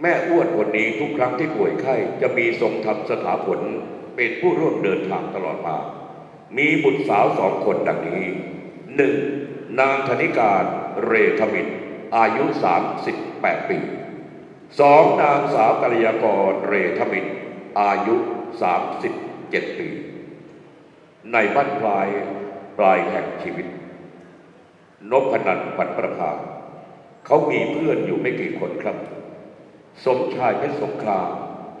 แม่อ้วนคนนี้ทุกครั้งที่ป่วยไข้จะมีทรงธรรมสถาผลเป็นผู้ร่วมเดินทางตลอดมา มีบุตรสาวสองคนดังนี้หนึ่งนางธนิการเรธมินอายุ 38 ปีสองนางสาวกัลยากรเรธมินอายุ 37 ปี ในบ้านปลายปลายแห่งชีวิต นพนันปันประภาเขามีเพื่อนอยู่ไม่กี่คนครับ สมชายเพชรสงคราม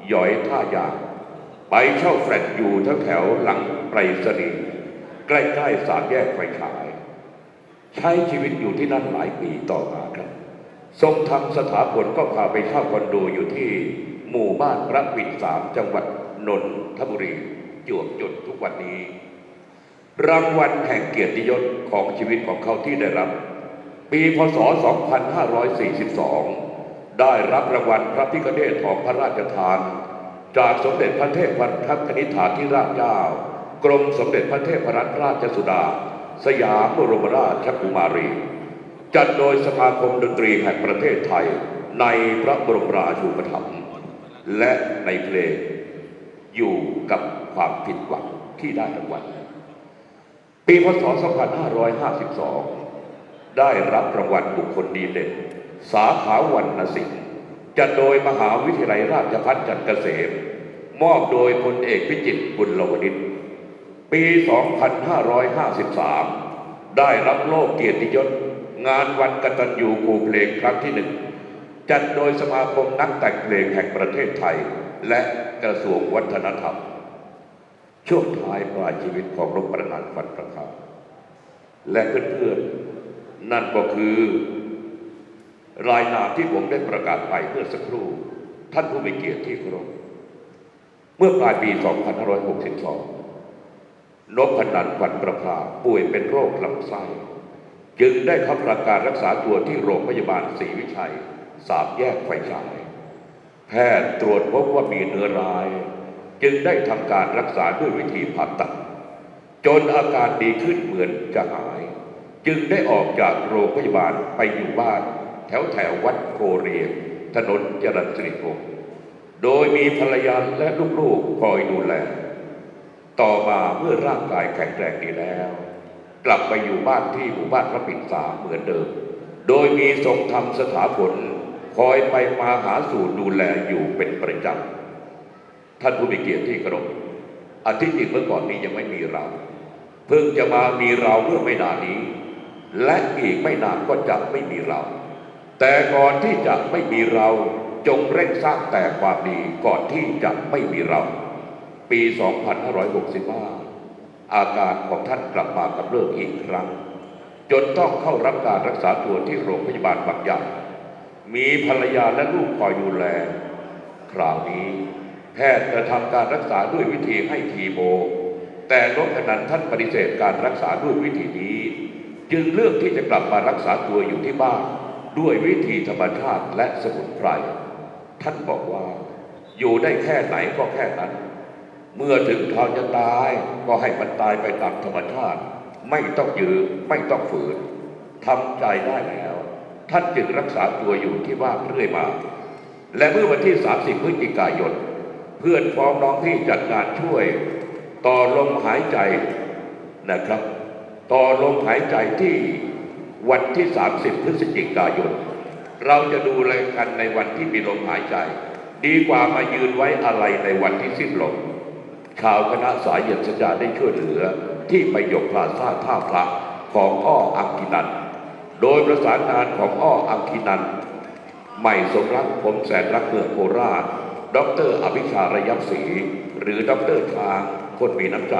หยอยท่ายางไปเช่าแฟลตอยู่แถวแถวหลังไปรษณีย์ใกล้ๆสามแยกไฟฉาย ใช้ชีวิตอยู่ที่นั่นหลายปีต่อมาครับ ทรงทำสถาปนก็พาไปเช่าคอนโดอยู่ที่หมู่บ้านพระปิ่นสามจังหวัดนนทบุรีจวบจนทุกวันนี้ รางวัลแห่งเกียรติยศของชีวิตของเขาที่ได้รับ ปีพศ 2542 ได้รับรางวัลพระพิฆเนศของพระราชทาน จากสมเด็จพระเทพรัตนคณิษฐาธิราชเจ้า กรมสมเด็จพระเทพรัตนราชสุดา สยามบรมราชกุมารี จัดโดยสมาคมดนตรีแห่งประเทศไทยในพระบรมราชูปถัมภ์และในเพลงอยู่กับความผิดหวังที่ได้รางวัลปีพศ 2552 ได้รับรางวัลบุคคลดีเด่น สาขาวรรณศิลป์จัดโดยมหาวิทยาลัยราชภัฏจันทร์เกษม มอบโดยพลเอกพิจิตรบุญลวดิษฐ์ปี 2553 ได้รับโลกเกียรติยศงานวันกตัญญูครูเพลงครั้งที่หนึ่งจัดโดยสมาคมนักแต่งเพลงแห่งประเทศไทย และกระทรวงวัฒนธรรม ช่วงท้ายปลายชีวิตของรบประนานฟันประคาและเพื่อนๆนั่นก็คือ รายนามที่ผมได้ประกาศไปเมื่อสักครู่ ท่านผู้มีเกียรติที่เคารพเมื่อปลายปี 2562นพนันขวัญประภาป่วยเป็นโรคลำไส้ จึงได้เข้ารับการรักษาตัวที่โรงพยาบาลศรีวิชัย สามแยกไฟฉาย แพทย์ตรวจพบว่ามีเนื้อร้าย จึงได้ทำการรักษาด้วยวิธีผ่าตัด จนอาการดีขึ้นเหมือนจะหาย จึงได้ออกจากโรงพยาบาลไปอยู่บ้าน แถวแถววัดโคเรียนถนนจรัญสิริพงศ์โดยมีภรรยาและลูกๆคอยดูแล ต่อมาเมื่อร่างกายแข็งแรงดีแล้ว กลับไปอยู่บ้านที่หมู่บ้านพระปิ่นสาเหมือนเดิม โดยมีทรงธรรมสถาผลคอยไปมาหาสู่ดูแลอยู่เป็นประจำท่านผู้มีเกียรติที่เคารพอาทิตย์จริงเมื่อก่อนนี้ยังไม่มีเรา เพิ่งจะมามีเราเมื่อไม่นานนี้ และอีกไม่นานก็จะไม่มีเรา แต่ก่อนที่จะไม่มีเราจงเร่งสร้างแต่ความดีก่อนที่จะไม่มีเรา ปี 2565 อาการของท่านกลับมากำเริบอีกครั้ง จนต้องเข้ารับการรักษาตัวที่โรงพยาบาลบางใหญ่มีภรรยาและลูกคอยดูแล คราวนี้แพทย์จะทำการรักษาด้วยวิธีให้คีโม แต่นพนันท่านปฏิเสธการรักษาด้วยวิธีนี้ จึงเลือกที่จะกลับมารักษาตัวอยู่ที่บ้าน ด้วยวิธีธรรมชาติและสมุนไพร ท่านบอกว่า อยู่ได้แค่ไหนก็แค่นั้น เมื่อถึงคราวจะตายก็ให้มันตายไปตามธรรมชาติ ไม่ต้องยื้อไม่ต้องฝืนทำใจได้แล้ว ท่านจึงรักษาตัวอยู่ที่บ้านเรื่อยมา และเมื่อวันที่ 30พฤศจิกายน เพื่อนพ้องน้องที่จัดงานช่วย ต่อลมหายใจนะครับ ต่อลมหายใจที่ วันที่ 30 พฤศจิกายน เราจะดูแลกันในวันที่มีลมหายใจ ดีกว่ามายืนไว้อะไรในวันที่สิ้นลมข่าวคณะสายเย็นสัญญาได้ช่วยเหลือ ที่ปยคพลาซ่าท่าพระของอ้ออังคินัน โดยประสานงานของอ้ออังคินัน ใหม่สมรักผมแสนรักเมืองโคราชดรอภิชาระยับศรีหรือดรช้างคนมีน้ำใจ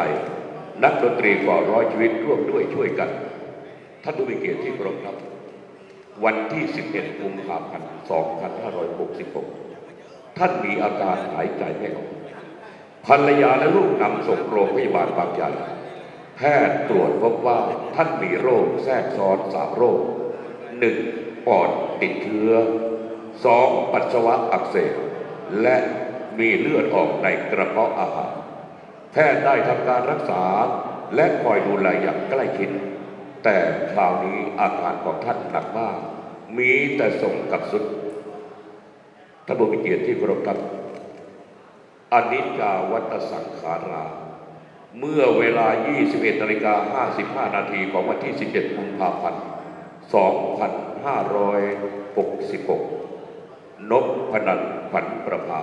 นักดนตรีกว่าร้อยชีวิตร่วมด้วยช่วยกัน ท่านผู้มีเกียรติที่เคารพครับ วันที่ 11กุมภาพันธ์ 2566 ท่านมีอาการหายใจไม่ออกภรรยาและลูกนำส่งโรงพยาบาลบางใหญ่แพทย์ตรวจพบว่าท่านมีโรคแทรกซ้อนสามโรคหนึ่งปอดติดเชื้อสองปัสสาวะอักเสบและมีเลือดออกในกระเพาะอาหาร แพทย์ได้ทำการรักษาและคอยดูแลอย่างใกล้ชิด แต่คราวนี้อาการของท่านหนักมาก มีแต่ส่งกับสุดท่านผู้มีเกียรติที่เคารพครับอนิจจาวัตสังขารา เมื่อเวลา 21นาฬิกา55 นาทีของวันที่ 17กุมภาพันธ์ 2566 นกพนันผันประภา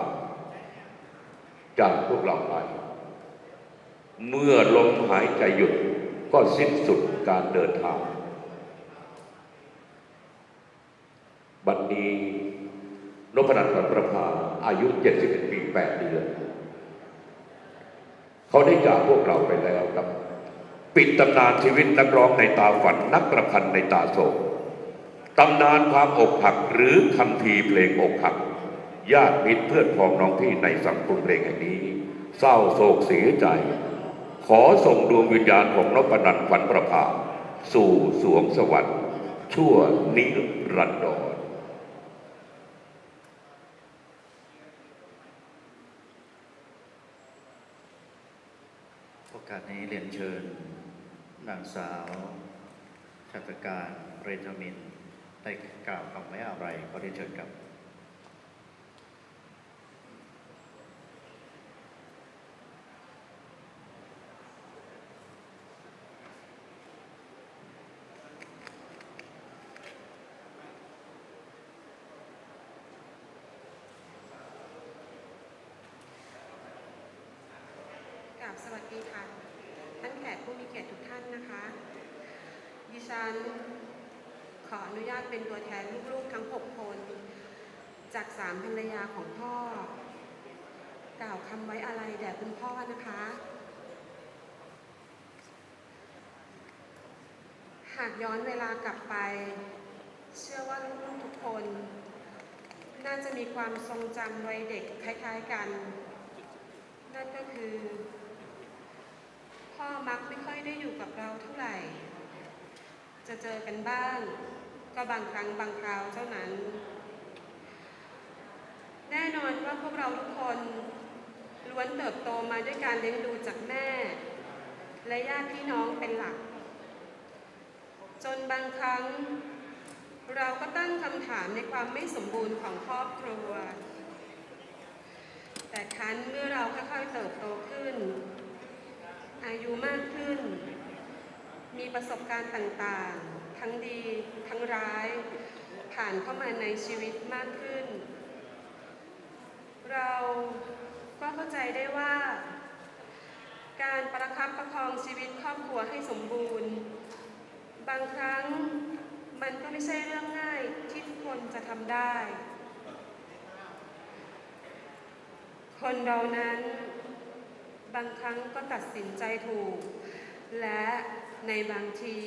จากพวกเราไป เมื่อลมหายใจหยุดก็สิ้นสุด การเดินทาง บัดนี้นพนันท์ผันประภาอายุ 71 ปี 8 เดือน เขาได้จากพวกเราไปแล้วครับ ปิดตำนานชีวิตนักร้องในตาฝันนักประพันธ์ในตาโศกตำนานความอกหักหรือคำพีร์เพลงอกหัก ญาติมิตรเพื่อนพ้องน้องพี่ในสังคมเพลงแห่งนี้ เศร้าโศกเสียใจ ขอส่งดวงวิญญาณของนพนันท์ฝันประภา สู่สวงสวรรค์ ชั่วนิรันดรโอกาสนี้เรียนเชิญ นางสาวชัตการเรนทมิน ได้กล่าวคำไว้อะไรขอเรียนเชิญครับ สวัสดีค่ะ ท่านแขกผู้มีเกียรติทุกท่านนะคะ ดิฉันขออนุญาตเป็นตัวแทนลูกๆทั้ง 6 คน จากสามภรรยาของพ่อ กล่าวคำไว้อะไรแด่คุณพ่อนะคะ หากย้อนเวลากลับไป เชื่อว่าลูกๆทุกคน น่าจะมีความทรงจำวัยเด็กคล้ายๆกัน นั่นก็คือพ่อมักไม่ค่อยได้อยู่กับ เราเท่าไหร่ จะเจอกันบ้าง ก็บางครั้งบางคราวเท่านั้น แน่นอนว่าพวกเราทุกคนล้วนเติบโตมาด้วยการเลี้ยงดูจากแม่ และญาติพี่น้องเป็นหลัก จนบางครั้ง เราก็ตั้งคำถามในความไม่สมบูรณ์ของครอบครัว แต่ครั้นเมื่อเราค่อยๆเติบโตขึ้น อายุมากขึ้น มีประสบการณ์ต่างๆ ทั้งดีทั้งร้าย ผ่านเข้ามาในชีวิตมากขึ้น เราก็เข้าใจได้ว่า การประคับประคองชีวิตครอบครัวให้สมบูรณ์ บางครั้งมันก็ไม่ใช่เรื่องง่ายที่ทุกคนจะทำได้ คนเรานั้นบางครั้งก็ตัดสินใจถูก และ ในบางที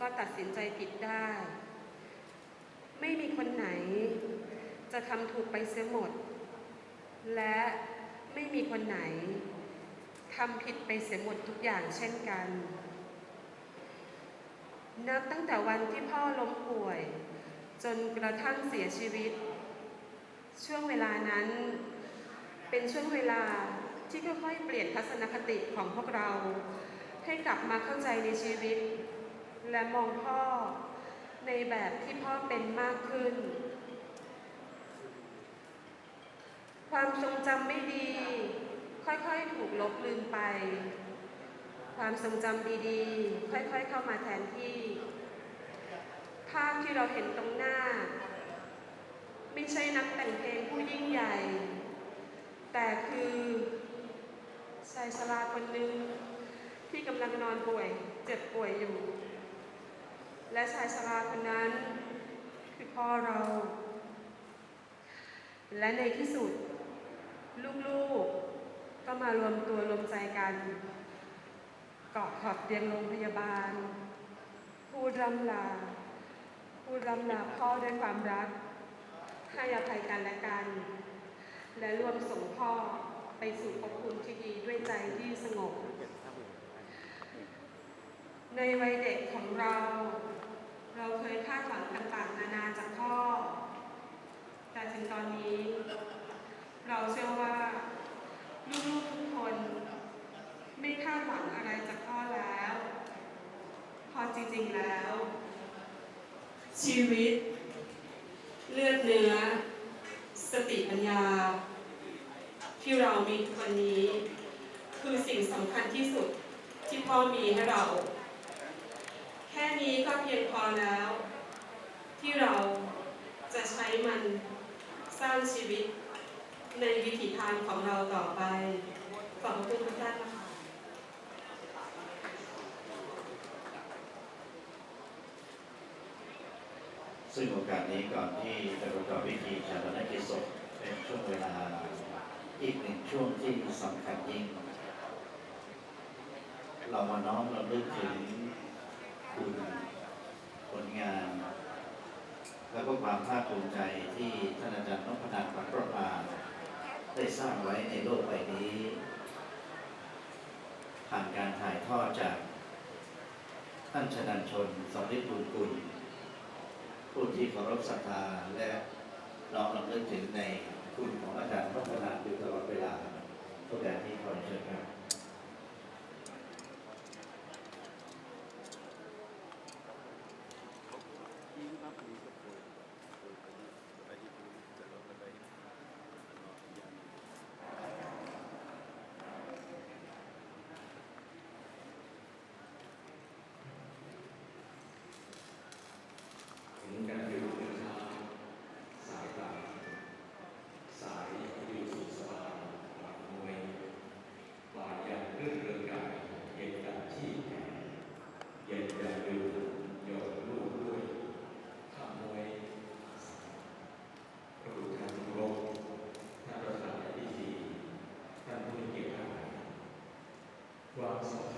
ก็ตัดสินใจผิดได้ ไม่มีคนไหนจะทำถูกไปเสียหมด และไม่มีคนไหนทำผิดไปเสียหมดทุกอย่างเช่นกัน นับตั้งแต่วันที่พ่อล้มป่วย จนกระทั่งเสียชีวิต ช่วงเวลานั้นเป็นช่วงเวลาที่ค่อยๆเปลี่ยนทัศนคติของพวกเรา ให้กลับมาเข้าใจในชีวิต และมองพ่อในแบบที่พ่อเป็นมากขึ้น ความทรงจำไม่ดี ค่อยๆถูกลบลืมไป ความทรงจำดีๆ ค่อยๆเข้ามาแทนที่ ภาพที่เราเห็นตรงหน้า ไม่ใช่นักแต่งเพลงผู้ยิ่งใหญ่ แต่คือชายชราคนหนึ่ง กำลังนอนป่วยเจ็บป่วยอยู่ และชายชราคนนั้นคือพ่อเรา และในที่สุด ลูกๆก็มารวมตัวรวมใจกันเกาะขอบเตียงโรงพยาบาล พูดรำลา พูดรำลาพ่อด้วยความรัก ให้อภัยกันและกัน และรวมส่งพ่อไปสู่ภพภูมิที่ดีด้วยใจที่สงบ ในวัยเด็กของเรา เราเคยคาดหวังต่างๆ นานาจากพ่อ แต่ถึงตอนนี้ เราเชื่อว่าลูกๆทุกคน ไม่คาดหวังอะไรจากพ่อแล้ว พอจริงๆแล้ว ชีวิต เลือดเนื้อ สติปัญาที่เรามีทุกวันนี้ คือสิ่งสำคัญที่สุดที่พ่อมีให้เรา แค่นี้ก็เพียงพอแล้ว ที่เราจะใช้มันสร้างชีวิตในวิถีทางของเราต่อไป ขอบคุณทุกท่านนะคะซึ่งโอกาสนี้ก่อนที่จะประกอบพิธีชาปนกิจศพเป็นช่วงเวลาอีกหนึ่งช่วงที่สำคัญยิ่ง เรามาน้อมรำลึกถึงคุณผลงาน และก็ความ ภาคภูมิใจที่ท่านอาจารย์นพนันปักประภาได้สร้างไว้ในโลกใบนี้ ผ่านการถ่ายทอดจาก ท่านชนันชนสมฤทธิ์บุญกุลผู้ที่เคารพศรัทธาและน้อมรำลึกถึงในคุณของอาจารย์นพันาอยู่ตลอดเวลาทุกอย่างที่ขอเชิญครับ ถึงการอยู่เดินทางสายกลางสายอยู่สุขสบายหลังมวยกว่าอย่างเรื่องเรืองกายเย็นกันที่แก่เย็นกันอยู่โยนลูกด้วยขโมยพระบุทานโรคท่านประธานในพิธีท่านผู้มีเกียรติทั้งหลายความสัม